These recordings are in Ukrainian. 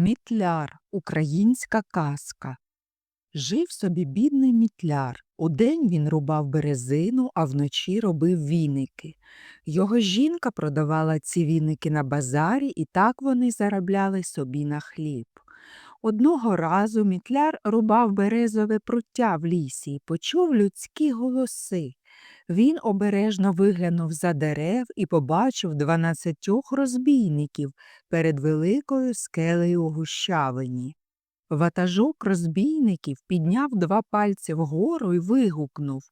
Мітляр українська казка. Жив собі бідний мітляр. Удень він рубав березину, а вночі робив віники. Його жінка продавала ці віники на базарі, і так вони заробляли собі на хліб. Одного разу мітляр рубав березове пруття в лісі і почув людські голоси. Він обережно виглянув за дерев і побачив дванадцятьох розбійників перед великою скелею гущавині. Ватажок розбійників підняв два пальці вгору і вигукнув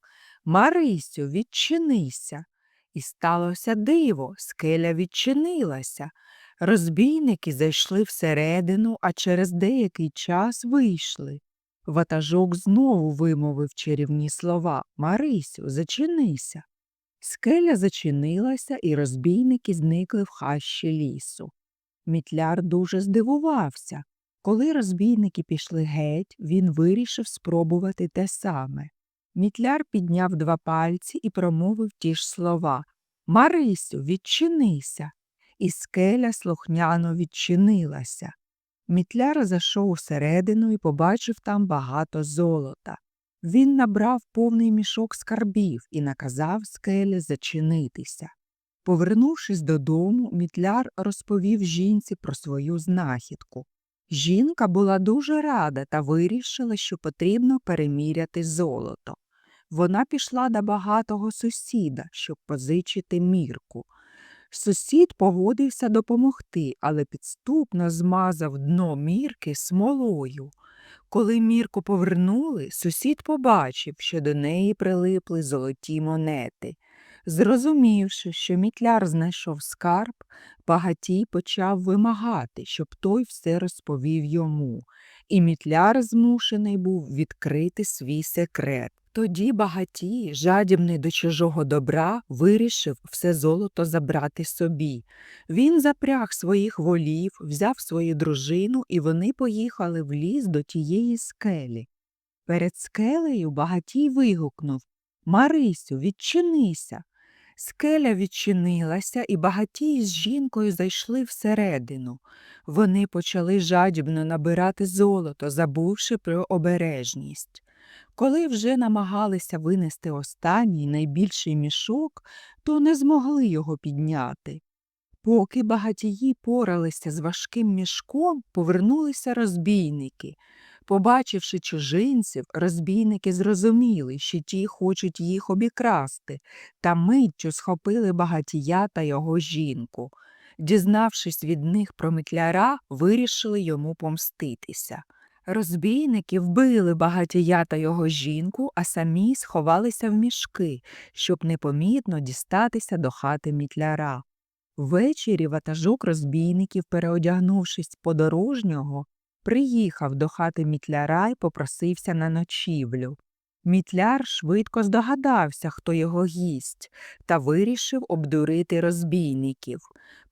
Марисю, відчинися. І сталося диво, скеля відчинилася. Розбійники зайшли всередину, а через деякий час вийшли. Ватажок знову вимовив чарівні слова Марисю, зачинися. Скеля зачинилася, і розбійники зникли в хащі лісу. Мітляр дуже здивувався. Коли розбійники пішли геть, він вирішив спробувати те саме. Мітляр підняв два пальці і промовив ті ж слова Марисю, відчинися. І скеля слухняно відчинилася. Мітляр зайшов усередину і побачив там багато золота. Він набрав повний мішок скарбів і наказав скелі зачинитися. Повернувшись додому, мітляр розповів жінці про свою знахідку. Жінка була дуже рада та вирішила, що потрібно переміряти золото. Вона пішла до багатого сусіда, щоб позичити мірку. Сусід погодився допомогти, але підступно змазав дно мірки смолою. Коли мірку повернули, сусід побачив, що до неї прилипли золоті монети. Зрозумівши, що мітляр знайшов скарб, багатій почав вимагати, щоб той все розповів йому, і мітляр змушений був відкрити свій секрет. Тоді багатій, жадібний до чужого добра, вирішив все золото забрати собі. Він запряг своїх волів, взяв свою дружину, і вони поїхали в ліс до тієї скелі. Перед скелею багатій вигукнув Марисю, відчинися. Скеля відчинилася, і багатій з жінкою зайшли всередину. Вони почали жадібно набирати золото, забувши про обережність. Коли вже намагалися винести останній найбільший мішок, то не змогли його підняти. Поки багатії поралися з важким мішком, повернулися розбійники. Побачивши чужинців, розбійники зрозуміли, що ті хочуть їх обікрасти, та миттю схопили багатія та його жінку. Дізнавшись від них про митляра, вирішили йому помститися. Розбійники вбили багатія та його жінку, а самі сховалися в мішки, щоб непомітно дістатися до хати мітляра. Ввечері ватажок розбійників, переодягнувшись подорожнього, приїхав до хати мітляра й попросився на ночівлю. Мітляр швидко здогадався, хто його гість, та вирішив обдурити розбійників.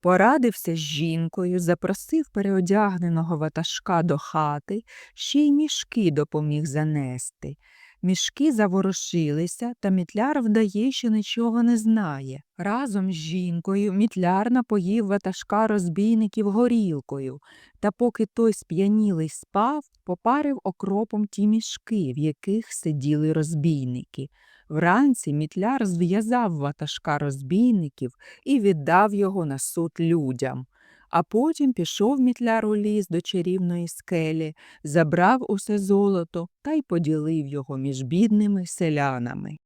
Порадився з жінкою, запросив переодягненого ватажка до хати, ще й мішки допоміг занести. Мішки заворушилися, та мітляр вдає, що нічого не знає. Разом з жінкою мітляр напоїв ватажка розбійників горілкою, та поки той сп'янілий спав, попарив окропом ті мішки, в яких сиділи розбійники. Вранці мітляр зв'язав ватажка розбійників і віддав його на суд людям. А потім пішов мітляр у ліс до чарівної скелі, забрав усе золото та й поділив його між бідними селянами.